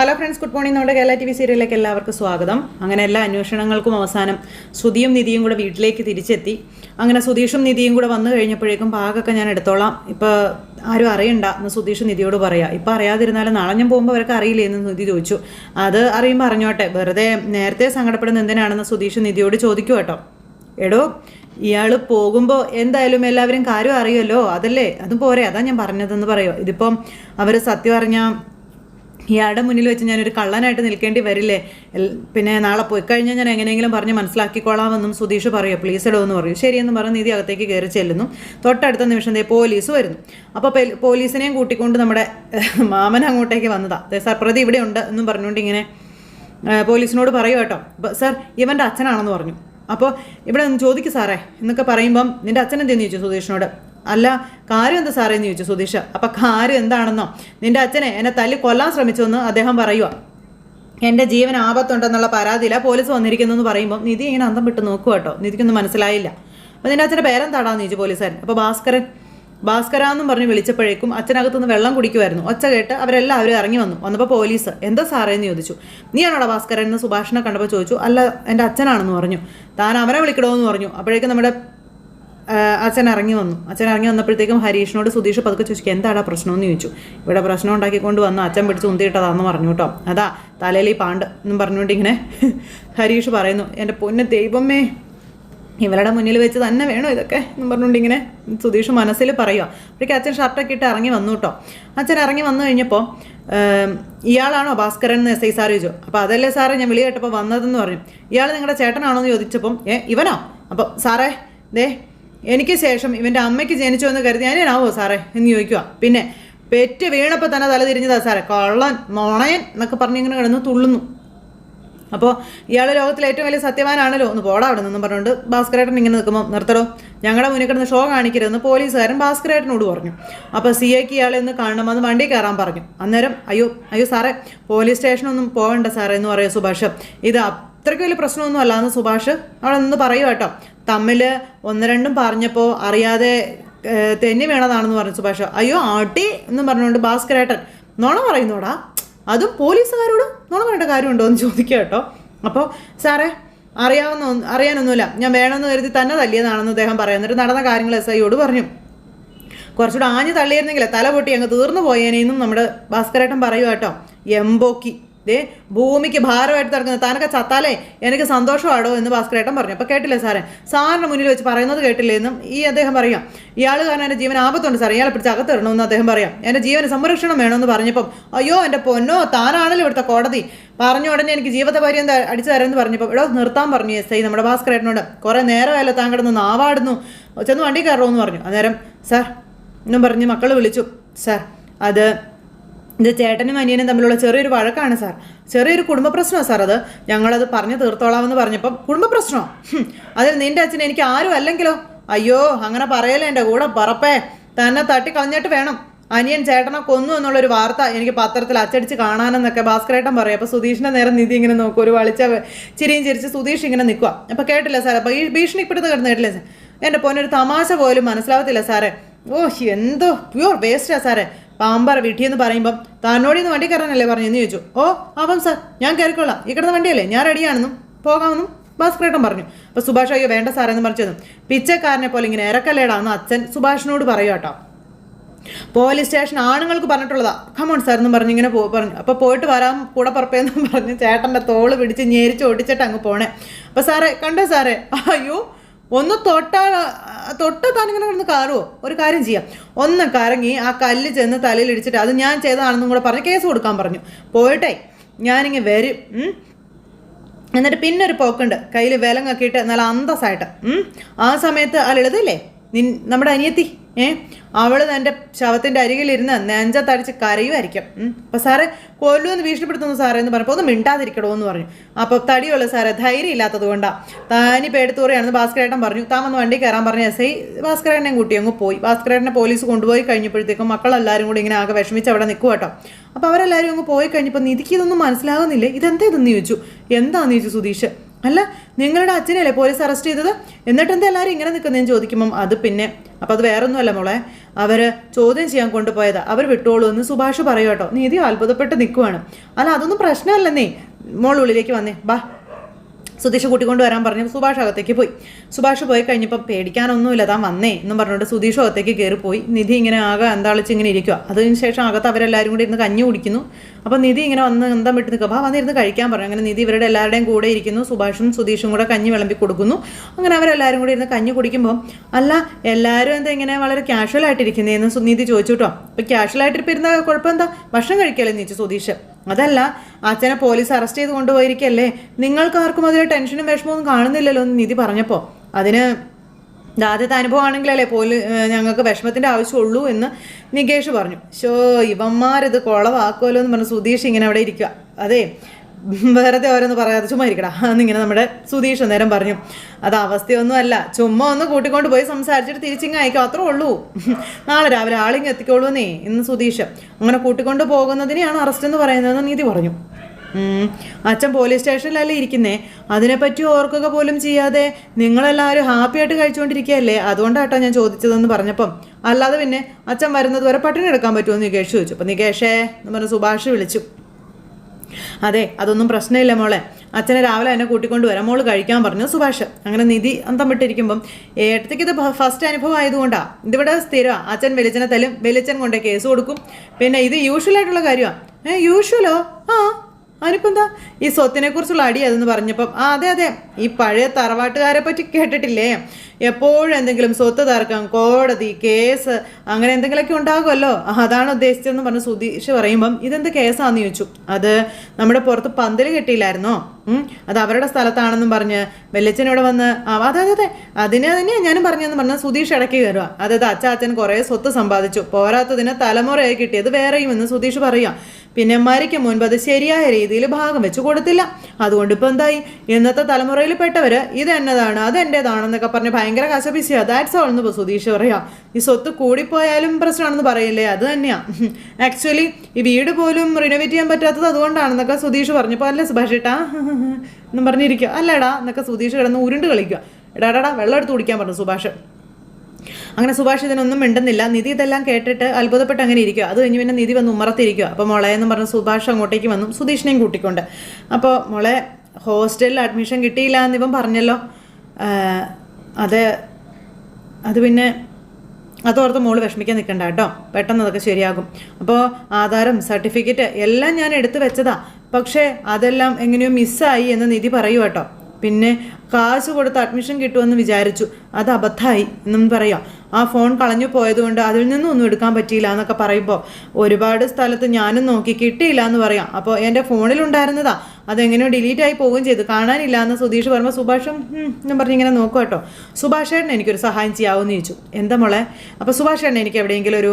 Hello friends good morning നമ്മുടെ Kerala T V സീരിയലിലേക്ക് എല്ലാവർക്കും സ്വാഗതം. അങ്ങനെ എല്ലാ അന്വേഷണങ്ങൾക്കും അവസാനം സുധിയും നിധിയും കൂടെ വീട്ടിലേക്ക് തിരിച്ചെത്തി. അങ്ങനെ സുധീഷും നിധിയും കൂടെ വന്നു കഴിഞ്ഞപ്പോഴേക്കും പാകൊക്കെ ഞാൻ എടുത്തോളാം. ഇപ്പോൾ ആരും അറിയണ്ട എന്ന് സുധീഷ് നിധിയോട് പറയാം. ഇപ്പോൾ അറിയാതിരുന്നാലും നാളെ ഞാൻ പോകുമ്പോൾ അവർക്ക് അറിയില്ലേ എന്ന് നിധി ചോദിച്ചു. അത് അറിയുമ്പോൾ അറിഞ്ഞോട്ടെ വെറുതെ നേരത്തെ സങ്കടപ്പെടുന്ന എന്തിനാണെന്ന് സുധീഷ് നിധിയോട് ചോദിക്കും കേട്ടോ. എടോ ഇയാൾ പോകുമ്പോൾ എന്തായാലും എല്ലാവരും കാര്യം അറിയുമല്ലോ അതല്ലേ? അതും പോരെ അതാ ഞാൻ പറഞ്ഞതെന്ന് പറയുമോ ഇതിപ്പം അവർ സത്യം അറിഞ്ഞാൽ ഇയാളുടെ മുന്നിൽ വെച്ച് ഞാനൊരു കള്ളനായിട്ട് നിൽക്കേണ്ടി വരില്ലേ? പിന്നെ നാളെ പോയി കഴിഞ്ഞാൽ ഞാൻ എങ്ങനെയെങ്കിലും പറഞ്ഞ് മനസ്സിലാക്കിക്കോളാമെന്നും സുധീഷ് പറയുക പ്ലീസ് ഇടോ എന്ന് പറയും. ശരിയെന്ന് പറഞ്ഞ് നീതി അകത്തേക്ക് കയറി ചെല്ലുന്നു. തൊട്ടടുത്ത നിമിഷം ദേ പോലീസ് വരുന്നു. അപ്പോൾ പോലീസിനെയും കൂട്ടിക്കൊണ്ട് നമ്മുടെ മാമൻ അങ്ങോട്ടേക്ക് വന്നതാ. ദേ സാർ പ്രതി ഇവിടെ ഉണ്ട് എന്നും പറഞ്ഞുകൊണ്ട് ഇങ്ങനെ പോലീസിനോട് പറയൂ കേട്ടോ. സാർ ഇവന്റെ അച്ഛനാണെന്ന് പറഞ്ഞു. അപ്പോൾ ഇവിടെ ഒന്ന് ചോദിക്കും സാറേ എന്നൊക്കെ പറയുമ്പം നിന്റെ അച്ഛൻ എന്തെന്ന് ചോദിച്ചു സുധീഷിനോട്? അല്ല കാര്യം എന്താ സാറേ എന്ന് ചോദിച്ചു സുധീഷ്. അപ്പം കാര്യം എന്താണെന്നോ? നിന്റെ അച്ഛനെ എന്നെ തല്ലി കൊല്ലാൻ ശ്രമിച്ചു എന്ന് അദ്ദേഹം പറയുക എന്റെ ജീവൻ ആപത്തുണ്ടെന്നുള്ള പരാതിയില്ല പോലീസ് വന്നിരിക്കുന്നു എന്ന് പറയുമ്പോൾ നിധി ഇങ്ങനെ അന്തം വിട്ട് നോക്കുക കേട്ടോ നിധിക്കൊന്നും മനസ്സിലായില്ല. അപ്പോൾ നിന്റെ അച്ഛന്റെ പേരെന്താടാന്ന് ചോദിച്ചു പോലീസുകാരൻ. അപ്പോൾ ഭാസ്കരൻ. ഭാസ്കര എന്നും പറഞ്ഞ് വിളിച്ചപ്പോഴേക്കും അച്ഛനകത്തുനിന്ന് വെള്ളം കുടിക്കുമായിരുന്നു ഒച്ച കേട്ട് അവരെല്ലാവരും ഇറങ്ങി വന്നു. വന്നപ്പോൾ പോലീസ് എന്താ സാറേ? എന്ന് ചോദിച്ചു. നീയാണോടാ ഭാസ്കരൻ? എന്ന് സുഭാഷിനെ കണ്ടപ്പോൾ ചോദിച്ചു. അല്ല എന്റെ അച്ഛനാണെന്ന് പറഞ്ഞു. താൻ അവനെ വിളിക്കണമെന്ന് പറഞ്ഞു. അപ്പോഴേക്കും നമ്മുടെ അച്ഛൻ ഇറങ്ങി വന്നു. അച്ഛൻ ഇറങ്ങി വന്നപ്പോഴത്തേക്കും ഹരീഷിനോട് സുധീഷ് പതുക്കെ ചോദിച്ചു എന്താടാ പ്രശ്നമെന്ന് ചോദിച്ചു? ഇവിടെ പ്രശ്നം ഉണ്ടാക്കിക്കൊണ്ട് വന്ന്. അച്ഛൻ പിടിച്ച് ഉന്തിയിട്ടതാന്ന് പറഞ്ഞു കേട്ടോ. അതാ തലയിൽ ഈ പാണ്ട് എന്നും പറഞ്ഞുകൊണ്ട് ഇങ്ങനെ ഹരീഷ് പറയുന്നു. എന്റെ പൊന്നെ ദൈവമേ ഇവരുടെ മുന്നിൽ വെച്ച് തന്നെ വേണോ ഇതൊക്കെ? എന്ന് പറഞ്ഞുകൊണ്ട് ഇങ്ങനെ സുധീഷ് മനസ്സിൽ പറയുക അപ്പോഴേക്കും അച്ഛൻ ഷർട്ടൊക്കെ ഇട്ട് ഇറങ്ങി വന്നു കേട്ടോ. അച്ഛൻ ഇറങ്ങി വന്നു കഴിഞ്ഞപ്പോൾ ഇയാളാണോ ഭാസ്കരൻ എന്ന് എസ് ഐ സാർ ചോദിച്ചു? അപ്പോൾ അതല്ലേ സാറേ ഞാൻ വിളി കേട്ടപ്പോൾ വന്നതെന്ന് പറഞ്ഞു. ഇയാൾ നിങ്ങളുടെ ചേട്ടനാണോ എന്ന് ചോദിച്ചപ്പം ഏ ഇവനോ? അപ്പോൾ സാറേ ദേ എനിക്ക് ശേഷം ഇവന്റെ അമ്മയ്ക്ക് ജനിച്ചു എന്ന് കരുതി ഞാനാവോ സാറേ എന്ന് ചോദിക്കുക പിന്നെ പെറ്റ് വീണപ്പോൾ തന്നെ തല തിരിഞ്ഞതാ സാറേ. കള്ളൻ നോണയൻ എന്നൊക്കെ പറഞ്ഞ് ഇങ്ങനെ കിടന്ന് തുള്ളുന്നു. അപ്പോൾ ഇയാളെ ലോകത്തിലെ ഏറ്റവും വലിയ സത്യവാനാണല്ലോ. ഒന്ന് പോടാ അവിടെ നിന്നും പറഞ്ഞുകൊണ്ട് ഭാസ്കരേട്ടൻ ഇങ്ങനെ നിൽക്കുമ്പോൾ നിർത്തടോ ഞങ്ങളുടെ മുന്നിൽ കിടന്ന് ഷോ കാണിക്കരുതെന്ന് പോലീസുകാരൻ ഭാസ്കരേട്ടനോട് പറഞ്ഞു. അപ്പോൾ സി ഐക്ക് ഇയാളെ ഒന്ന് കാണണമെന്ന് വണ്ടി കയറാൻ പറഞ്ഞു. അന്നേരം അയ്യോ അയ്യോ സാറേ പോലീസ് സ്റ്റേഷനൊന്നും പോകണ്ട സാറേ എന്ന് പറയും സുഭാഷ്. ഇത് അത്രയ്ക്ക് വലിയ പ്രശ്നമൊന്നും അല്ല എന്ന് സുഭാഷ് അവിടെ നിന്ന് പറയൂ കേട്ടോ. തമ്മിൽ ഒന്ന് രണ്ടും പറഞ്ഞപ്പോൾ അറിയാതെ തെന്നി വീണതാണെന്ന് പറഞ്ഞു സുഭാഷ്. അയ്യോ ആട്ടി എന്നും പറഞ്ഞുകൊണ്ട് ഭാസ്കരേട്ടൻ നോണ പറയുന്നോടാ. അതും പോലീസുകാരോട് നുണ പറയേണ്ട കാര്യമുണ്ടോ എന്ന് ചോദിക്കുക കേട്ടോ. അപ്പോൾ സാറേ അറിയാവുന്ന അറിയാനൊന്നുമില്ല. ഞാൻ വേണമെന്ന് കരുതി തന്നെ തല്ലിയതാണെന്ന് അദ്ദേഹം പറയാം എന്നിട്ട് നടന്ന കാര്യങ്ങൾ എസ് ഐയോട് പറഞ്ഞു. കുറച്ചുകൂടെ ആഞ്ഞു തള്ളിയിരുന്നെങ്കിൽ തല പൊട്ടി അങ്ങ് തീർന്നു പോയേനെന്നും നമ്മുടെ ഭാസ്കരേട്ടൻ പറയുക കേട്ടോ. എംബോക്കി. ദേ ഭൂമിക്ക് ഭാരമായിട്ട് നടക്കുന്നത് താനൊക്കെ ചത്താലേ എനിക്ക് സന്തോഷമാടോ എന്ന് ഭാസ്കരേട്ടൻ പറഞ്ഞു. അപ്പോൾ കേട്ടില്ലേ സാറേ? സാറിന് മുന്നിൽ വെച്ച് പറയുന്നത് കേട്ടില്ലേ എന്നും ഈ അദ്ദേഹം പറയാം. ഇയാൾ കാരണം എന്റെ ജീവൻ ആപത്തുണ്ട് സാറേ. ഇയാളെ പിടിച്ച് അകത്തിടണമെന്ന് അദ്ദേഹം പറയാം. എന്റെ ജീവന് സംരക്ഷണം വേണമെന്ന് പറഞ്ഞപ്പം അയ്യോ എന്റെ പൊന്നോ താനാണല്ലോ ഇവിടുത്തെ കോടതി. പറഞ്ഞ ഉടനെ എനിക്ക് ജീവിത പര്യന്ത അടിച്ചു തരാമെന്ന് പറഞ്ഞപ്പോൾ ഇവിടെ നിർത്താൻ പറഞ്ഞു എസ് ഐ നമ്മുടെ ഭാസ്കരേട്ടനോട് കുറേ നേരമായല്ലോ താൻ കിടന്ന് നാവാടുന്നു. ചെന്ന് വണ്ടി കയറുമെന്ന് പറഞ്ഞു. അന്നേരം സാർ എന്നും പറഞ്ഞ് മക്കൾ വിളിച്ചു. സാർ അത് ഇത് ചേട്ടനും അനിയനും തമ്മിലുള്ള ചെറിയൊരു വഴക്കാണ് സാർ. ചെറിയൊരു കുടുംബ പ്രശ്നമാണ് സാർ അത്. ഞങ്ങളത് പറഞ്ഞു തീർത്തോളാമെന്ന് പറഞ്ഞപ്പം കുടുംബ പ്രശ്നമോ. അതിൽ നിന്റെ അച്ഛൻ എനിക്ക് ആരും അല്ലെങ്കിലോ? അയ്യോ അങ്ങനെ പറയലേ എന്റെ കൂടെ പറപ്പേ. തന്നെ തട്ടി കളഞ്ഞിട്ട് വേണം. അനിയൻ ചേട്ടനെ കൊന്നു എന്നുള്ളൊരു വാർത്ത എനിക്ക് പത്രത്തിൽ അച്ചടിച്ച് കാണാനെന്നൊക്കെ ഭാസ്കരേട്ടൻ പറയും. അപ്പോൾ സുധീഷിന്റെ നേരം നിധി ഇങ്ങനെ നോക്കും. ഒരു വളിച്ച ചിരിയും ചിരിച്ച് സുധീഷ് ഇങ്ങനെ നിൽക്കുക അപ്പോൾ കേട്ടില്ല സാർ അപ്പോൾ ഈ ഭീഷണിപ്പെടുത്ത് കിടന്ന് കേട്ടില്ല എന്റെ പൊന്നൊരു തമാശ പോലും മനസ്സിലാവത്തില്ല സാറേ. ഓ എന്തോ പ്യൂർ വേസ്റ്റാ സാറേ. പാമ്പാറ വീട്ടിൽ പറയുമ്പം പറയുമ്പോൾ ഇന്ന് വണ്ടി കയറാനല്ലേ പറഞ്ഞു എന്ന് ചോദിച്ചു. ഓ ആവാം സാർ. ഞാൻ കയറിക്കൊള്ളാം ഈ കിടന്ന വണ്ടിയല്ലേ? ഞാൻ റെഡിയാണെന്നും പോകാമെന്നും ഭാസ്കരേട്ടൻ പറഞ്ഞു. അപ്പോൾ സുഭാഷ് അയ്യോ വേണ്ട സാറെന്ന് പറഞ്ഞതും പിച്ചക്കാരനെ പോലെ ഇങ്ങനെ ഇറക്കല്ലേടാന്ന് അച്ഛൻ സുഭാഷിനോട് പറയൂ കേട്ടോ. പോലീസ് സ്റ്റേഷൻ ആണുങ്ങൾക്ക് പറഞ്ഞിട്ടുള്ളതാ. കമോൺ സാർ എന്ന് പറഞ്ഞ് ഇങ്ങനെ പറഞ്ഞു. അപ്പോൾ പോയിട്ട് വരാം കൂടെ പുറപ്പേന്നും പറഞ്ഞ് ചേട്ടന്റെ തോൾ പിടിച്ച് ഞേരിച്ച് ഓടിച്ചിട്ട് അങ്ങ് പോണേ. അപ്പോൾ സാറേ കണ്ടോ സാറേ? അയ്യോ ഒന്ന് തൊട്ടാ തൊട്ട താനിങ്ങനെ കിടന്ന് കാറുമോ ഒരു കാര്യം ചെയ്യാം. ഒന്ന് കറങ്ങി ആ കല്ല് ചെന്ന് തലയിൽ ഇടിച്ചിട്ട് അത് ഞാൻ ചെയ്തതാണെന്നും കൂടെ പറഞ്ഞ് കേസ് കൊടുക്കാൻ പറഞ്ഞു. പോയിട്ടെ ഞാനിങ്ങ് വരും. എന്നിട്ട് പിന്നെ ഒരു പോക്കുണ്ട്. കയ്യിൽ വിലങ്ങൊക്കെ ഇട്ട് നല്ല അന്തസ്സായിട്ട്. ആ സമയത്ത് ആ ലളിതല്ലേ നിൻ നമ്മുടെ അനിയത്തി? ഏ? അവൾ തന്റെ ശവത്തിന്റെ അരികിലിരുന്ന് നെഞ്ചത്തടിച്ച് കരയുമായിരിക്കും. അപ്പോൾ അപ്പൊ സാറ് കൊല്ലുമെന്ന് ഭീഷണിപ്പെടുത്തുന്നു സാറേ എന്ന് പറഞ്ഞപ്പോൾ ഒന്ന് മിണ്ടാതിരിക്കണോ എന്ന് പറഞ്ഞു. അപ്പോൾ തടിയുള്ള സാറേ ധൈര്യം ഇല്ലാത്തത് കൊണ്ടാണ് താനി പേടുത്തൂറിയാണെന്ന് ഭാസ്കരേട്ടൻ പറഞ്ഞു. താൻ വന്ന് വണ്ടി കയറാൻ പറഞ്ഞ എസ് ഐ ഭാസ്കരേട്ടനെ കൂട്ടി അങ്ങ് പോയി. ഭാസ്കരേട്ടനെ പോലീസ് കൊണ്ടുപോയി കഴിഞ്ഞപ്പോഴത്തേക്കും മക്കളെല്ലാവരും കൂടി ഇങ്ങനെ ആകെ വിഷമിച്ച് അവിടെ നിൽക്കും കേട്ടോ അപ്പോൾ അവരെല്ലാവരും അങ്ങ് പോയി കഴിഞ്ഞപ്പോൾ നിധിക്ക് ഇതൊന്നും മനസ്സിലാകുന്നില്ലേ? ഇതെന്താ ഇതെന്ന് ചോദിച്ചു. എന്താണെന്ന് ചോദിച്ചു സുധീഷ്? അല്ല നിങ്ങളുടെ അച്ഛനല്ലേ പോലീസ് അറസ്റ്റ് ചെയ്തത്? എന്നിട്ട് എന്താ എല്ലാവരും ഇങ്ങനെ നിൽക്കുന്നതെന്ന് ചോദിക്കുമ്പം അത് പിന്നെ അപ്പം അത് വേറൊന്നുമല്ല മോളെ. അവർ ചോദ്യം ചെയ്യാൻ കൊണ്ടുപോയതാ. അവർ വിട്ടോളൂ എന്ന് സുഭാഷ് പറയൂ കേട്ടോ. നീതി അത്ഭുതപ്പെട്ട് നിൽക്കുവാണ് അല്ല അതൊന്നും പ്രശ്നമല്ലെന്നേ. മോൾ ഉള്ളിലേക്ക് വന്നേ. ബാ. സുധീഷ് കൂട്ടിക്കൊണ്ട് വരാൻ പറഞ്ഞു. സുഭാഷ് അകത്തേക്ക് പോയി. സുഭാഷ് പോയി കഴിഞ്ഞപ്പോൾ പേടിക്കാനൊന്നുമില്ല താൻ വന്നേ എന്നും പറഞ്ഞുകൊണ്ട് സുതീഷ് അകത്തേക്ക് കയറി പോയി. നിധി ഇങ്ങനെ ആകെ എന്താളിച്ച് ഇങ്ങനെ ഇരിക്കുക അതിന് ശേഷം അകത്ത് അവരെല്ലാവരും കൂടി ഇരുന്ന് കഞ്ഞി കുടിക്കുന്നു. അപ്പോൾ നിധി ഇങ്ങനെ വന്ന് എന്താ വിട്ട് നിൽക്കുക അപ്പോൾ വന്നിരുന്ന് കഴിക്കാൻ പറഞ്ഞു അങ്ങനെ നിധി ഇവരുടെ എല്ലാവരുടെയും കൂടെ ഇരിക്കുന്നു. സുഭാഷും സുതീഷും കൂടെ കഞ്ഞി വിളമ്പി കൊടുക്കുന്നു. അങ്ങനെ അവരെല്ലാവരും കൂടി ഇരുന്ന് കഞ്ഞി കുടിക്കുമ്പോൾ അല്ല എല്ലാവരും എന്താ ഇങ്ങനെ വളരെ കാഷ്വൽ ആയിട്ടിരിക്കുന്നതെന്ന് നിധി ചോദിച്ചു കേട്ടോ. അപ്പോൾ കാഷ്വൽ ആയിട്ട് ഇപ്പം ഇരുന്ന കുഴപ്പം എന്താ? ഭക്ഷണം കഴിക്കല്ലേ നീച്ചു സുധീഷ്? അതല്ല അച്ഛനെ പോലീസ് അറസ്റ്റ് ചെയ്ത് കൊണ്ടുപോയിരിക്കല്ലേ? നിങ്ങൾക്കാർക്കും അതിൽ ടെൻഷനും വിഷമവും കാണുന്നില്ലല്ലോ എന്ന് നിധി പറഞ്ഞപ്പോൾ അതിന് ആദ്യത്തെ അനുഭവമാണെങ്കിലല്ലേ പോലീ ഞങ്ങൾക്ക് വിഷമത്തിന്റെ ആവശ്യമുള്ളൂ എന്ന് നികേഷ് പറഞ്ഞു. ഷോ ഇവന്മാരിത് കുളവാക്കുമല്ലോ എന്ന് പറഞ്ഞ് സുധീഷ് ഇങ്ങനെ അവിടെ ഇരിക്കുക അതെ വെറുതെ ഓരോന്ന് പറയാതെ ചുമ്മാ ഇരിക്കടാ. എന്നിങ്ങനെ നമ്മുടെ സുധീഷ് നേരം പറഞ്ഞു അത് അവസ്ഥയൊന്നും അല്ല ചുമ്മാ ഒന്ന് കൂട്ടിക്കൊണ്ട് പോയി സംസാരിച്ചിട്ട് തിരിച്ചിങ്ങ് അയക്കാം. അത്രേ ഉള്ളൂ. നാളെ രാവിലെ ആളിങ്ങ് എത്തിക്കോളൂന്നേ ഇന്ന് സുധീഷ്. അങ്ങനെ കൂട്ടിക്കൊണ്ട് പോകുന്നതിനെയാണ് അറസ്റ്റ് എന്ന് പറയുന്നതെന്ന് നീതി പറഞ്ഞു. അച്ഛൻ പോലീസ് സ്റ്റേഷനിലല്ലേ ഇരിക്കുന്നേ? അതിനെപ്പറ്റി ഓർക്കുക പോലും ചെയ്യാതെ നിങ്ങളെല്ലാവരും ഹാപ്പി ആയിട്ട് കഴിച്ചുകൊണ്ടിരിക്കുകയല്ലേ അതുകൊണ്ടാട്ടോ ഞാൻ ചോദിച്ചതെന്ന് പറഞ്ഞപ്പം. അല്ലാതെ പിന്നെ അച്ഛൻ വരുന്നത് വരെ പട്ടിണി എടുക്കാൻ പറ്റുമോ? നികേഷ് ചോദിച്ചു. അപ്പം നികേഷേ എന്ന് പറഞ്ഞ് സുഭാഷ് വിളിച്ചു. അതെ അതൊന്നും പ്രശ്നമില്ല മോളെ. അച്ഛനെ രാവിലെ എന്നെ കൂട്ടിക്കൊണ്ട് വരാം. മോൾ കഴിക്കാൻ പറഞ്ഞു. സുഭാഷ് അങ്ങനെ നിധി അന്തം വിട്ടിരിക്കുമ്പം ഏട്ടത്തേക്ക് ഇത് ഫസ്റ്റ് അനുഭവം ആയതുകൊണ്ടാണ് ഇതിവിടെ സ്ഥിരമാണ് അച്ഛൻ വെളിച്ചനെ തല്ലും വെളിച്ചൻ കൊണ്ടേ കേസ് കൊടുക്കും. പിന്നെ ഇത് യൂഷ്വലായിട്ടുള്ള കാര്യമാണ് ഏ യൂഷ്വലോ ആ. അതിനിപ്പോൾ എന്താ ഈ സ്വത്തിനെ കുറിച്ചുള്ള അടി അതെന്ന് പറഞ്ഞപ്പം ആ അതെ അതെ ഈ പഴയ തറവാട്ടുകാരെ പറ്റി കേട്ടിട്ടില്ലേ? എപ്പോഴും എന്തെങ്കിലും സ്വത്ത് തർക്കം കോടതി കേസ് അങ്ങനെ എന്തെങ്കിലുമൊക്കെ ഉണ്ടാകുമല്ലോ. അതാണ് ഉദ്ദേശിച്ചതെന്ന് പറഞ്ഞ് സുധീഷ് പറയുമ്പം ഇതെന്ത് കേസാന്ന് ചോദിച്ചു? അത് നമ്മുടെ പുറത്ത് പന്തൽ കെട്ടിയില്ലായിരുന്നോ? അത് അവരുടെ സ്ഥലത്താണെന്നും പറഞ്ഞ് വെല്ലച്ചനോട് വന്ന് ആ അതെ അതെ അതെ അതിന് തന്നെയാണ് ഞാനും പറഞ്ഞതെന്ന് പറഞ്ഞാൽ സുധീഷ് ഇടയ്ക്ക് കയറുക അതായത് അച്ചാച്ചൻ കുറേ സ്വത്ത് സമ്പാദിച്ചു. പോരാത്തതിന് തലമുറയായി കിട്ടിയത് വേറെയും എന്ന് സുധീഷ് പറയുക പിന്നെ മരിക്കും മുൻപ് അത് ശരിയായ രീതിയിൽ ഭാഗം വെച്ച് കൊടുത്തില്ല. അതുകൊണ്ട് ഇപ്പം എന്തായി? ഇന്നത്തെ തലമുറയിൽ പെട്ടവര് ഇത് എന്നതാണ് അത് എന്റേതാണെന്നൊക്കെ പറഞ്ഞ് ഭയങ്കര കശപിശിയാ ദാറ്റ്സ് ഓൾ എന്ന് സുധീഷ് പറയാ ഈ സ്വത്ത് കൂടിപ്പോയാലും പ്രശ്നമാണെന്ന് പറയില്ലേ? അത് തന്നെയാ. ആക്ച്വലി ഈ വീട് പോലും റിനോവേറ്റ് ചെയ്യാൻ പറ്റാത്തത് അതുകൊണ്ടാണെന്നൊക്കെ സുധീഷ് പറഞ്ഞപ്പോൾ അല്ലേ സുഭാഷ് ഏട്ടാ? എന്നും പറഞ്ഞിരിക്കുക. അല്ലടാ എന്നൊക്കെ സുധീഷ് കിടന്ന് ഉരുണ്ട് കളിക്കുക. എടാടാ വെള്ളം എടുത്ത് കുടിക്കാൻ പറഞ്ഞു സുഭാഷ്. അങ്ങനെ സുഭാഷ് ഇതിനൊന്നും മിണ്ടുന്നില്ല. നിധി ഇതെല്ലാം കേട്ടിട്ട് അത്ഭുതപ്പെട്ട് അങ്ങനെ ഇരിക്കുക. അത് കഴിഞ്ഞ് പിന്നെ നിധി വന്ന് ഉമ്മറത്തിരിക്കുക. അപ്പോൾ മോളെ എന്ന് പറഞ്ഞ് സുഭാഷ് അങ്ങോട്ടേക്ക് വന്നു. സുധീഷിനെയും കൂട്ടിക്കൊണ്ട്. അപ്പോൾ മോളെ ഹോസ്റ്റലിൽ അഡ്മിഷൻ കിട്ടിയില്ല ഇവൻ പറഞ്ഞല്ലോ. അത് അത് പിന്നെ അതോർത്ത് മോൾ വിഷമിക്കാൻ നിൽക്കണ്ട കേട്ടോ. പെട്ടെന്ന് അതൊക്കെ ശരിയാകും. അപ്പോൾ ആധാരം സർട്ടിഫിക്കറ്റ് എല്ലാം ഞാൻ എടുത്തു വെച്ചതാ. പക്ഷേ അതെല്ലാം എങ്ങനെയോ മിസ്സായി എന്ന് നിധി പറയൂ കേട്ടോ. പിന്നെ കാശ് കൊടുത്ത് അഡ്മിഷൻ കിട്ടുമെന്ന് വിചാരിച്ചു. അത് അബദ്ധമായി എന്നും പറയാം. ആ ഫോൺ കളഞ്ഞു പോയതുകൊണ്ട് അതിൽ നിന്നും ഒന്നും എടുക്കാൻ പറ്റിയില്ല എന്നൊക്കെ പറയുമ്പോൾ ഒരുപാട് സ്ഥലത്ത് ഞാനും നോക്കി കിട്ടിയില്ല എന്ന് പറയാം. അപ്പോൾ എന്റെ ഫോണിലുണ്ടായിരുന്നതാ അതെങ്ങനെയോ ഡിലീറ്റ് ആയി പോവുകയും ചെയ്തു. കാണാനില്ല എന്ന് സുധീഷ് പറയുമ്പോൾ സുഭാഷും ഞാൻ പറഞ്ഞു ഇങ്ങനെ നോക്കുക കേട്ടോ. സുഭാഷ് ചേട്ടൻ എനിക്കൊരു സഹായം ചെയ്യാവോന്ന് ചോദിച്ചു. എന്താ മോളെ? അപ്പോൾ സുഭാഷ് എനിക്ക് എവിടെയെങ്കിലും ഒരു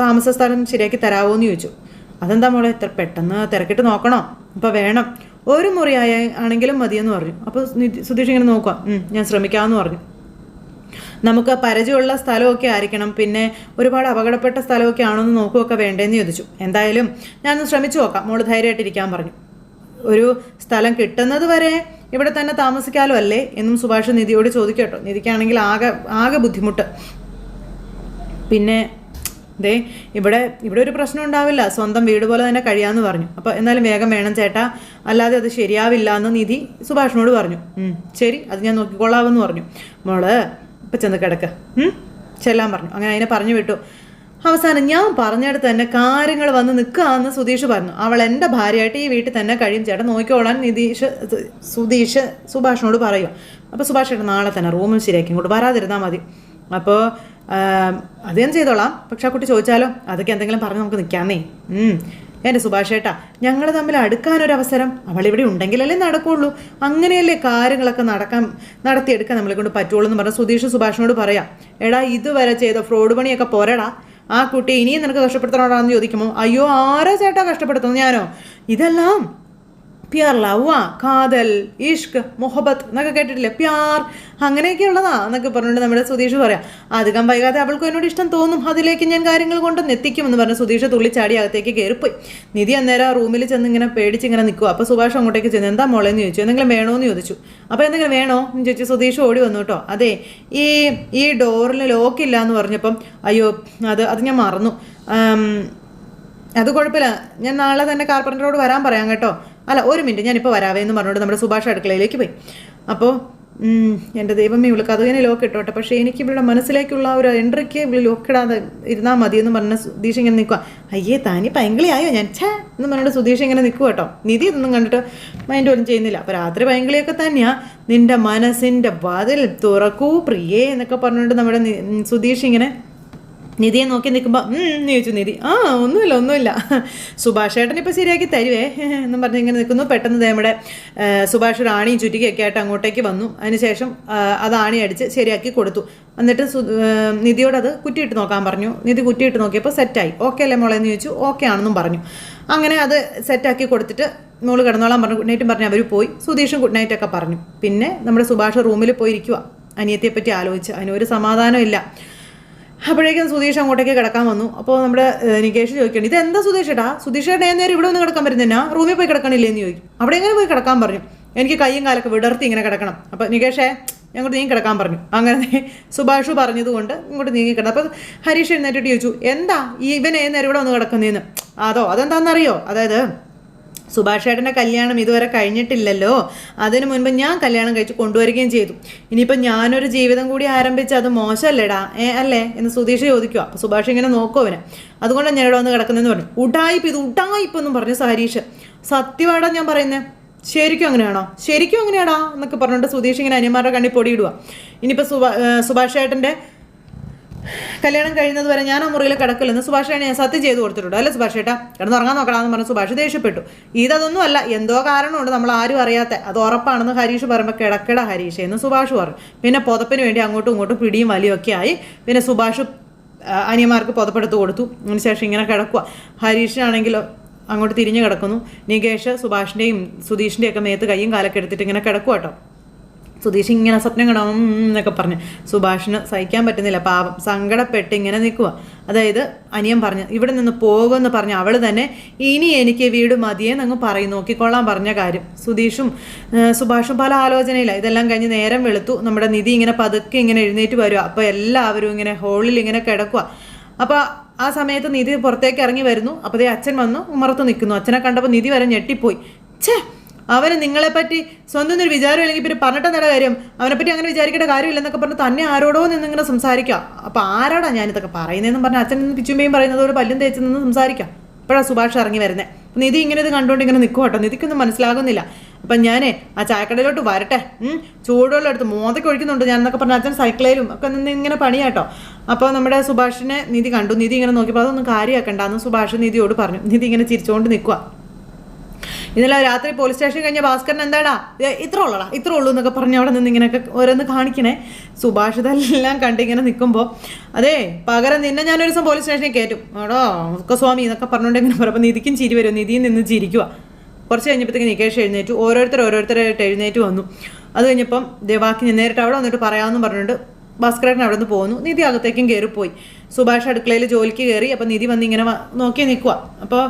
താമസ സ്ഥലം ശരിയാക്കി തരാവോ എന്ന് ചോദിച്ചു. അതെന്താ മോളെ? ഇത്ര പെട്ടെന്ന് തിരക്കിട്ട് നോക്കണോ? അപ്പോൾ വേണം. ഒരു മുറിയായ ആണെങ്കിലും മതിയെന്ന് പറഞ്ഞു. അപ്പോൾ സുധീഷ് ഇങ്ങനെ നോക്കുക "ഉം, ഞാൻ ശ്രമിക്കാമെന്ന് പറഞ്ഞു. നമുക്ക് പരിചയമുള്ള സ്ഥലമൊക്കെ ആയിരിക്കണം. പിന്നെ ഒരുപാട് അപകടപ്പെട്ട സ്ഥലമൊക്കെ ആണോ എന്ന് നോക്കുകയൊക്കെ വേണ്ടേന്ന് ചോദിച്ചു. എന്തായാലും ഞാനൊന്ന് ശ്രമിച്ചു നോക്കാം. മോൾ ധൈര്യമായിട്ടിരിക്കാൻ പറഞ്ഞു. ഒരു സ്ഥലം കിട്ടുന്നത് വരെ ഇവിടെ തന്നെ താമസിക്കാലോ അല്ലേ എന്നും സുഭാഷ് നിധിയോട് ചോദിക്കട്ടോ. നിധിക്കാണെങ്കിൽ ആകെ ആകെ ബുദ്ധിമുട്ട്. പിന്നെ ദേ ഇവിടെ ഇവിടെ ഒരു പ്രശ്നം ഉണ്ടാവില്ല. സ്വന്തം വീട് പോലെ തന്നെ കഴിയാമെന്ന് പറഞ്ഞു. അപ്പോൾ എന്നാലും വേഗം വേണം ചേട്ടാ. അല്ലാതെ അത് ശരിയാവില്ല എന്ന് നിധി സുഭാഷിനോട് പറഞ്ഞു. "ഉം, ശരി അത് ഞാൻ നോക്കിക്കൊള്ളാമെന്ന് പറഞ്ഞു. മോൾ ഇപ്പം ചെന്ന് കിടക്ക്. ചെല്ലാൻ പറഞ്ഞു. അങ്ങനെ അതിനെ പറഞ്ഞു വിട്ടു. അവസാനം ഞാൻ പറഞ്ഞിടത്ത് തന്നെ കാര്യങ്ങൾ വന്ന് നിൽക്കാമെന്ന് സുധീഷ് പറഞ്ഞു. അവൾ എന്റെ ഭാര്യയായിട്ട് ഈ വീട്ടിൽ തന്നെ കഴിയും. ചേട്ടൻ നോക്കിക്കോളാൻ നിതീഷ് സുധീഷ് സുഭാഷിനോട് പറയും. അപ്പോൾ സുഭാഷ് ചേട്ടൻ നാളെ തന്നെ റൂമിൽ ശരിയാക്കി ഇങ്ങോട്ട് വരാതിരുന്നാൽ മതി. അപ്പോൾ അത് ചെയ്തോളാം. പക്ഷെ ആ കുട്ടി ചോദിച്ചാലോ? അതൊക്കെ എന്തെങ്കിലും പറഞ്ഞ് നമുക്ക് നിൽക്കാമെന്നേ. എന്റെ സുഭാഷ് ചേട്ടാ ഞങ്ങൾ തമ്മിൽ അടുക്കാനൊരവസരം. അവളിവിടെ ഉണ്ടെങ്കിലല്ലേ നടക്കുള്ളൂ. അങ്ങനെയല്ലേ കാര്യങ്ങളൊക്കെ നടക്കാൻ നടത്തിയെടുക്കാൻ നമ്മളെ കൊണ്ട് പറ്റുള്ളൂ എന്ന് പറഞ്ഞാൽ സുധീഷ് സുഭാഷിനോട് പറയാം. എടാ ഇതുവരെ ചെയ്ത ഫ്രോഡ് പണിയൊക്കെ പോരടാ. ആ കുട്ടി ഇനിയും നിനക്ക് കഷ്ടപ്പെടുത്തണോടാന്ന് ചോദിക്കുമ്പോൾ അയ്യോ ആരാ ചേട്ടാ കഷ്ടപ്പെടുത്തുന്നത്? ഞാനോ? ഇതെല്ലാം പ്യാർ ആ കാതൽ ഇഷ്ക് മൊഹബത്ത് എന്നൊക്കെ കേട്ടിട്ടില്ലേ? പ്യാർ അങ്ങനെയൊക്കെ ഉള്ളതാ എന്നൊക്കെ പറഞ്ഞിട്ട് നമ്മുടെ സുധീഷ് പറയാം. അധികം വൈകാതെ അവൾക്കും എന്നോട് ഇഷ്ടം തോന്നും. അതിലേക്ക് ഞാൻ കാര്യങ്ങൾ കൊണ്ടൊന്ന് എത്തിക്കുമെന്ന് പറഞ്ഞ് സുധീഷ് തുള്ളിച്ചാടി അകത്തേക്ക് കയറിപ്പോയി. നിധി അന്നേരം ആ റൂമിൽ ചെന്ന് ഇങ്ങനെ പേടിച്ച് ഇങ്ങനെ നിൽക്കുക അപ്പോൾ സുഭാഷ് അങ്ങോട്ടേക്ക് ചെന്ന് എന്താ മോളെന്ന് ചോദിച്ചു. എന്തെങ്കിലും വേണോ? എന്ന് ചോദിച്ചു. അപ്പോൾ എന്തെങ്കിലും വേണോ? എന്ന് ചോദിച്ചു സുധീഷ് ഓടി വന്നു കേട്ടോ. അതെ ഈ ഈ ഡോറിൽ ലോക്കില്ല എന്ന് പറഞ്ഞപ്പം അയ്യോ അത് അത് ഞാൻ മറന്നു. അത് കുഴപ്പമില്ല. ഞാൻ നാളെ തന്നെ കാർപ്പറിന്ററോട് വരാൻ പറയാം കേട്ടോ. അല്ല ഒരു മിനിറ്റ്. ഞാനിപ്പോൾ വരാവേ എന്ന് പറഞ്ഞുകൊണ്ട് നമ്മുടെ സുഭാഷ് അടുക്കളയിലേക്ക് പോയി. അപ്പോൾ എന്റെ ദൈവമേ ഇവൾക്ക് അത് തന്നെ ലോക്ക് ഇട്ടോട്ടെ. പക്ഷേ എനിക്ക് ഇവളുടെ മനസ്സിലേക്കുള്ള ഒരു എൻട്രിക്ക് ഇവൾ ലോക്ക് ഇടാതെ ഇരുന്നാൽ മതി എന്ന് പറഞ്ഞ സുധീഷ് ഇങ്ങനെ നിൽക്കുക അയ്യേ താനി പൈങ്കിളിയായോ ഞാൻ? ഛേ എന്ന് പറഞ്ഞിട്ട് സുധീഷ് ഇങ്ങനെ നിൽക്കുക കേട്ടോ. നിധി ഇതൊന്നും കണ്ടിട്ട് മൈൻഡ് ഒന്നും ചെയ്യുന്നില്ല. അപ്പോൾ രാത്രി പൈങ്കിളിയൊക്കെ തന്നെയാ. നിന്റെ മനസ്സിന്റെ വാതിൽ തുറക്കൂ പ്രിയേ എന്നൊക്കെ പറഞ്ഞുകൊണ്ട് നമ്മുടെ സുതീഷ് ഇങ്ങനെ നിധിയെ നോക്കി നിൽക്കുമ്പോൾ എന്ന് ചോദിച്ചു നിധി. ആ ഒന്നുമില്ല ഒന്നുമില്ല. സുഭാഷ് ഏട്ടൻ ശരിയാക്കി തരുവേ എന്നും പറഞ്ഞ് ഇങ്ങനെ നിൽക്കുന്നു. പെട്ടെന്ന് നമ്മുടെ സുഭാഷ് ഒരു ആണിയും ചുറ്റിക്കൊക്കെ ആയിട്ട് അങ്ങോട്ടേക്ക് വന്നു. അതിനുശേഷം അത് ആണി അടിച്ച് ശരിയാക്കി കൊടുത്തു. എന്നിട്ട് നിധിയോട് അത് കുറ്റിയിട്ട് നോക്കാൻ പറഞ്ഞു. നിധി കുറ്റിയിട്ട് നോക്കിയപ്പോൾ സെറ്റായി ഓക്കെ അല്ലേ മോളെ? എന്ന് ചോദിച്ചു. ഓക്കെ ആണെന്നും പറഞ്ഞു. അങ്ങനെ അത് സെറ്റാക്കി കൊടുത്തിട്ട് മോൾ കിടന്നോളാൻ പറഞ്ഞു. ഗുഡ് നൈറ്റും പറഞ്ഞ് അവർ പോയി. സുധീഷും ഗുഡ് നൈറ്റ് ഒക്കെ പറഞ്ഞു. പിന്നെ നമ്മുടെ സുഭാഷ് റൂമിൽ പോയിരിക്കുക അനിയത്തിയെ പറ്റി ആലോചിച്ച്. അതിനൊരു സമാധാനമില്ല അപ്പോഴേക്കും സുധീഷ് അങ്ങോട്ടേക്ക് കിടക്കാൻ വന്നു. അപ്പോൾ നമ്മുടെ നികേഷ് ചോദിക്കണം ഇത് എന്താ സുധീഷേട്ടാ ഏട്ടാ? സുധീഷ് ഏട്ടാ ഏത് നേരം ഇവിടെ ഒന്ന് കിടക്കാൻ പറ്റുന്നില്ല. റൂമിൽ പോയി കിടക്കണില്ലേന്ന് ചോദിക്കും. അവിടെ എങ്ങനെ പോയി കിടക്കാൻ? പറഞ്ഞു. എനിക്ക് കയ്യും കാലൊക്കെ വിടർത്തി ഇങ്ങനെ കിടക്കണം. അപ്പോൾ നികേഷേ ഞങ്ങോട്ട് നീങ്ങി കിടക്കാൻ പറഞ്ഞു. അങ്ങനെ സുഭാഷു പറഞ്ഞതുകൊണ്ട് ഇങ്ങോട്ട് നീങ്ങി കിടന്നു. അപ്പോൾ ഹരീഷ് എഴുന്നേറ്റിട്ട് ചോദിച്ചു എന്താ ഈ ഏത് നേരം ഇവിടെ ഒന്ന് കിടക്കുന്നതെന്ന് അതോ അതെന്താണെന്നറിയോ അതായത് സുഭാഷ് ഏട്ടന്റെ കല്യാണം ഇതുവരെ കഴിഞ്ഞിട്ടില്ലല്ലോ. അതിനു മുൻപ് ഞാൻ കല്യാണം കഴിച്ച് കൊണ്ടുവരികയും ചെയ്തു. ഇനിയിപ്പോൾ ഞാനൊരു ജീവിതം കൂടി ആരംഭിച്ച് അത് മോശമല്ലേടാ? ഏ അല്ലേ? എന്ന് സുധീഷ് ചോദിക്കുക അപ്പോൾ സുഭാഷ് ഇങ്ങനെ നോക്കും അവനെ. അതുകൊണ്ടാണ് ഞാൻ വന്ന് കിടക്കുന്നതെന്ന് പറഞ്ഞു. ഉടായിപ്പ് ഇത് ഉടായിപ്പ് എന്നും പറഞ്ഞു സഹരീഷ്. സത്യവാടാ ഞാൻ പറയുന്നത് ശരിക്കും അങ്ങനെയാണോ? ശരിക്കും അങ്ങനെയാടാ എന്നൊക്കെ പറഞ്ഞുകൊണ്ട് സുധീഷ് ഇങ്ങനെ അനിയന്മാരുടെ കണ്ണി പൊടിയിടുക ഇനിയിപ്പോൾ സുഭാ സുഭാഷ് കല്യാണം കഴിയുന്നത് വരെ ഞാൻ ആ മുറിയിൽ കിടക്കില്ലെന്ന് സുഭാഷേനെ ഞാൻ സത്യം ചെയ്ത് കൊടുത്തിട്ടുണ്ട്. അല്ലേ സുഭാഷ് ഏട്ടാ കിടന്നുറങ്ങാൻ നോക്കണമെന്ന് പറഞ്ഞ സുഭാഷ് ദേഷ്യപ്പെട്ടു. ഇതൊന്നും അല്ല എന്തോ കാരണമുണ്ട് നമ്മൾ ആരും അറിയാത്ത. അത് ഉറപ്പാണെന്ന് ഹരീഷ് പറയുമ്പോൾ കിടക്കട ഹരീഷ് എന്ന് സുഭാഷ് പറഞ്ഞു. പിന്നെ പുതപ്പിന് വേണ്ടി അങ്ങോട്ടും ഇങ്ങോട്ടും പിടിയും വലിയും ഒക്കെ ആയി. പിന്നെ സുഭാഷ് അനിയന്മാർക്ക് പുതപ്പെടുത്ത് കൊടുത്തു. അതിനുശേഷം ഇങ്ങനെ കിടക്കുക ഹരീഷിനാണെങ്കിലോ അങ്ങോട്ട് തിരിഞ്ഞു കിടക്കുന്നു. നികേഷ് സുഭാഷിന്റെയും സുധീഷിന്റെയൊക്കെ മേത്ത് കയ്യും കാലൊക്കെ എടുത്തിട്ട് ഇങ്ങനെ കിടക്കുക കേട്ടോ സുധീഷ് ഇങ്ങനെ സ്വപ്നം കാണാം എന്നൊക്കെ പറഞ്ഞ്. സുഭാഷിന് സഹിക്കാൻ പറ്റുന്നില്ല. പാപം സങ്കടപ്പെട്ട് ഇങ്ങനെ നിൽക്കുക അതായത് അനിയൻ പറഞ്ഞു ഇവിടെ നിന്ന് പോകുമെന്ന് പറഞ്ഞ് അവൾ തന്നെ ഇനി എനിക്ക് വീട് മതിയെന്ന് അങ്ങ് പറയും. നോക്കിക്കൊള്ളാൻ പറഞ്ഞ കാര്യം. സുധീഷും സുഭാഷും പല ആലോചനയില്ല ഇതെല്ലാം കഴിഞ്ഞ് നേരം വെളുത്തു. നമ്മുടെ നിധി ഇങ്ങനെ പതുക്കെ ഇങ്ങനെ എഴുന്നേറ്റ് വരിക അപ്പോൾ എല്ലാവരും ഇങ്ങനെ ഹോളിൽ ഇങ്ങനെ കിടക്കുക അപ്പോൾ ആ സമയത്ത് നിധി പുറത്തേക്ക് ഇറങ്ങി വരുന്നു. അപ്പോഴേ അച്ഛൻ വന്നു ഉമർത്ത് നിൽക്കുന്നു. അച്ഛനെ കണ്ടപ്പോൾ നിധി വരെ ഞെട്ടിപ്പോയി. ഛേ! അവന് നിങ്ങളെപ്പറ്റി സ്വന്തം ഒരു വിചാരം അല്ലെങ്കിൽ പിന്നെ പറഞ്ഞിട്ട് നല്ല കാര്യം? അവനെപ്പറ്റി അങ്ങനെ വിചാരിക്കേണ്ട കാര്യമില്ലെന്നൊക്കെ പറഞ്ഞ് തന്നെ ആരോടോ നിന്നിങ്ങനെ സംസാരിക്കാം അപ്പോൾ ആരോടാ ഞാനിതൊക്കെ പറയുന്നതെന്ന് പറഞ്ഞ് അച്ഛൻ നിന്ന് പിച്ചുമ്പയും പറയുന്നത് ഒരു പല്ലും തേച്ച് നിന്ന് സംസാരിക്കാം അപ്പോഴാണ് സുഭാഷ് ഇറങ്ങി വരുന്നത് നിധി ഇങ്ങനെ ഇത് കണ്ടുകൊണ്ട് ഇങ്ങനെ നിൽക്കും കേട്ടോ. നിധിക്കൊന്നും മനസ്സിലാകുന്നില്ല. അപ്പം ഞാനേ ആ ചായക്കടയിലോട്ട് വരട്ടെ. ചൂടുള്ള എടുത്ത് മോതൊക്കെ ഒഴിക്കുന്നുണ്ട് ഞാൻ എന്നൊക്കെ പറഞ്ഞ അച്ഛൻ സൈക്കിളിലും ഒക്കെ നിന്ന് ഇങ്ങനെ പണിയാട്ടോ അപ്പോൾ നമ്മുടെ സുഭാഷിനെ നിധി കണ്ടു. നിധി ഇങ്ങനെ നോക്കിയപ്പോൾ അതൊന്നും കാര്യമാക്കണ്ടെന്ന് സുഭാഷ് നിധിയോട് പറഞ്ഞു. നിധി ഇങ്ങനെ ചിരിച്ചുകൊണ്ട് നിൽക്കുക ഇന്നലെ രാത്രി പോലീസ് സ്റ്റേഷൻ കഴിഞ്ഞ ഭാസ്കരൻ എന്താടാ? ഇത്ര ഉള്ളടാ ഇത്ര ഉള്ളൂ എന്നൊക്കെ പറഞ്ഞ് അവിടെ നിന്ന് ഇങ്ങനെയൊക്കെ ഓരോന്ന് കാണിക്കണേ. സുഭാഷിതെല്ലാം കണ്ടിങ്ങനെ നിൽക്കുമ്പോൾ അതെ പകരം നിന്നെ ഞാനൊരു ദിവസം പോലീസ് സ്റ്റേഷനിൽ കയറ്റും. ഒക്കെ സ്വാമി എന്നൊക്കെ പറഞ്ഞുകൊണ്ട് ഇങ്ങനെ പറയുമ്പോൾ നിധിക്കും ചിരി വരും. നിധിയിൽ നിന്ന് ചിരിക്കുക കുറച്ച് കഴിഞ്ഞപ്പോഴത്തേക്ക് നികേഷ് എഴുന്നേറ്റു. ഓരോരുത്തർ ഓരോരുത്തരായിട്ട് എഴുന്നേറ്റ് വന്നു. അത് കഴിഞ്ഞപ്പം ദേവാക്കി നേരിട്ട് അവിടെ വന്നിട്ട് പറയാമെന്ന് പറഞ്ഞിട്ട് ഭാസ്കരൻ അവിടെ നിന്ന് പോകുന്നു നിധി അകത്തേക്കും കയറിപ്പോയി. സുഭാഷ് അടുക്കളയിൽ ജോലിക്ക് കയറി അപ്പം നിധി വന്ന് ഇങ്ങനെ നോക്കി നിൽക്കുക അപ്പോൾ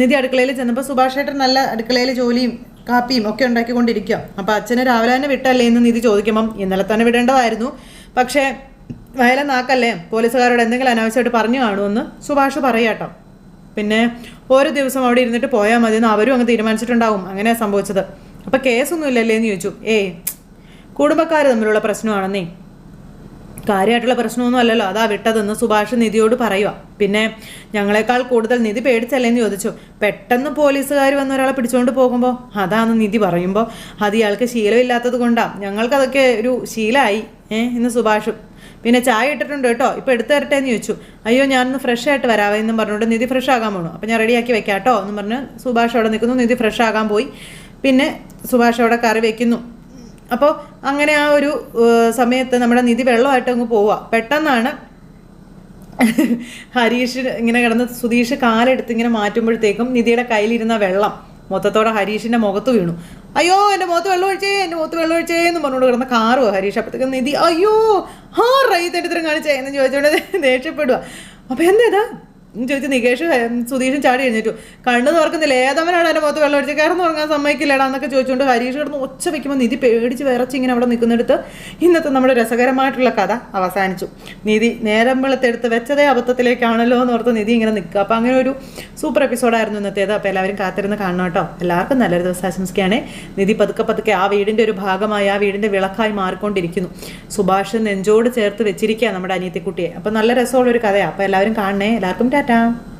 നിധി അടുക്കളയിൽ ചെന്നപ്പോൾ സുഭാഷ് ഏട്ടൻ നല്ല അടുക്കളയിൽ ജോലിയും കാപ്പിയും ഒക്കെ ഉണ്ടാക്കിക്കൊണ്ടിരിക്കുക. അപ്പോൾ അച്ഛനെ രാവിലെ തന്നെ വിട്ടല്ലേ എന്ന് നിധി ചോദിക്കുമ്പം ഇന്നലെ തന്നെ വിടേണ്ടതായിരുന്നു. പക്ഷേ വയല നാക്കല്ലേ? പോലീസുകാരോട് എന്തെങ്കിലും അനാവശ്യമായിട്ട് പറഞ്ഞു കാണുമെന്ന് സുഭാഷ് പറയാട്ടോ പിന്നെ ഓരോ ദിവസം അവിടെ ഇരുന്നിട്ട് പോയാൽ മതി എന്ന് അവരും അങ്ങ് തീരുമാനിച്ചിട്ടുണ്ടാവും. അങ്ങനെയാണ് സംഭവിച്ചത്. അപ്പോൾ കേസൊന്നും ഇല്ലല്ലേ എന്ന് ചോദിച്ചു. ഏയ് കുടുംബക്കാർ തമ്മിലുള്ള പ്രശ്നമാണെന്നേ. കാര്യമായിട്ടുള്ള പ്രശ്നമൊന്നും അല്ലല്ലോ. അതാ വിട്ടതെന്ന് സുഭാഷ് നിധിയോട് പറയുക പിന്നെ ഞങ്ങളെക്കാൾ കൂടുതൽ നിധി പേടിച്ചല്ലേന്ന് ചോദിച്ചു. പെട്ടെന്ന് പോലീസുകാർ വന്ന ഒരാളെ പിടിച്ചുകൊണ്ട് പോകുമ്പോൾ അതാന്ന് നിധി പറയുമ്പോൾ അത് ഇയാൾക്ക് ശീലമില്ലാത്തത് കൊണ്ടാണ് ഞങ്ങൾക്കതൊക്കെ ഒരു ശീലമായി ഏ എന്ന് സുഭാഷും. പിന്നെ ചായ ഇട്ടിട്ടുണ്ട് കേട്ടോ. ഇപ്പോൾ എടുത്തു തരട്ടെ എന്ന് ചോദിച്ചു. അയ്യോ ഞാനൊന്ന് ഫ്രഷ് ആയിട്ട് വരാവേ എന്നും പറഞ്ഞുകൊണ്ട് നിധി ഫ്രഷ് ആകാൻ പോണു. അപ്പോൾ ഞാൻ റെഡിയാക്കി വെക്കാം കേട്ടോ എന്ന് പറഞ്ഞ് സുഭാഷ് അവിടെ നിൽക്കുന്നു. നിധി ഫ്രഷ് ആകാൻ പോയി. പിന്നെ സുഭാഷ് അവിടെ കറി വെക്കുന്നു. അപ്പോൾ അങ്ങനെ ആ ഒരു സമയത്ത് നമ്മുടെ നിധി വെള്ളമായിട്ട് അങ്ങ് പോവുക പെട്ടെന്നാണ് ഹരീഷ് ഇങ്ങനെ കിടന്ന് സുധീഷ് കാലെടുത്ത് ഇങ്ങനെ മാറ്റുമ്പോഴത്തേക്കും നിധിയുടെ കയ്യിലിരുന്ന വെള്ളം മൊത്തത്തോടെ ഹരീഷിന്റെ മുഖത്ത് വീണു. അയ്യോ എന്റെ മുഖത്ത് വെള്ളം ഒഴിച്ചേ എന്റെ മുഖത്ത് വെള്ളം ഒഴിച്ചേ എന്ന് പറഞ്ഞുകൊണ്ട് കിടന്ന കാറുമോ ഹരീഷ്. അപ്പോഴത്തേക്കും നിധി അയ്യോ ആ റൈ തെറ്റിത്തരം കാണിച്ചേ? എന്ന് ചോദിച്ചുകൊണ്ട് ദേഷ്യപ്പെടുക അപ്പോൾ എന്താ ചോദിച്ചു നികേഷ് സുധീഷും ചാടി എഴുന്നേറ്റു. കണ്ണു തുറക്കുന്നില്ല. ഏതവനാണ് എന്റെ മുഖത്ത് വെള്ളം ഒഴിച്ച്? കയറുന്നു ഉറങ്ങാൻ സമ്മതിക്കില്ലടാ എന്നൊക്കെ ചോദിച്ചുകൊണ്ട് ഹരീഷ് കിടന്ന് ഒച്ച വെക്കുമ്പോൾ നിധി പേടിച്ച് വിറച്ച് ഇങ്ങനെ അവിടെ നിൽക്കുന്നിടത്ത് ഇന്നത്തെ നമ്മുടെ രസകരമായിട്ടുള്ള കഥ അവസാനിച്ചു. നിധി നേരം വെളുത്തെടുത്ത് വെച്ചതേ അബദ്ധത്തിലേക്കാണല്ലോ എന്ന് ഓർത്ത് നിധി ഇങ്ങനെ നിൽക്കുക. അപ്പോൾ അങ്ങനെ ഒരു സൂപ്പർ എപ്പിസോഡായിരുന്നു ഇന്നത്തേത്. അപ്പോൾ എല്ലാവരും കാത്തിരുന്ന് കാണണം കേട്ടോ. എല്ലാവർക്കും നല്ലൊരു ദിവസം ആശംസിക്കുകയാണ്. നിധി പതുക്കെ പതുക്കെ ആ വീടിന്റെ ഒരു ഭാഗമായി ആ വീടിന്റെ വിളക്കായി മാറിക്കൊണ്ടിരിക്കുന്നു. സുഭാഷ് നെഞ്ചോട് ചേർത്ത് വെച്ചിരിക്കുക നമ്മുടെ അനിയത്തിക്കുട്ടിയെ. അപ്പോൾ നല്ല രസമുള്ളൊരു കഥയാണ് അപ്പോൾ എല്ലാവരും കാണണേ. എല്ലാവർക്കും down.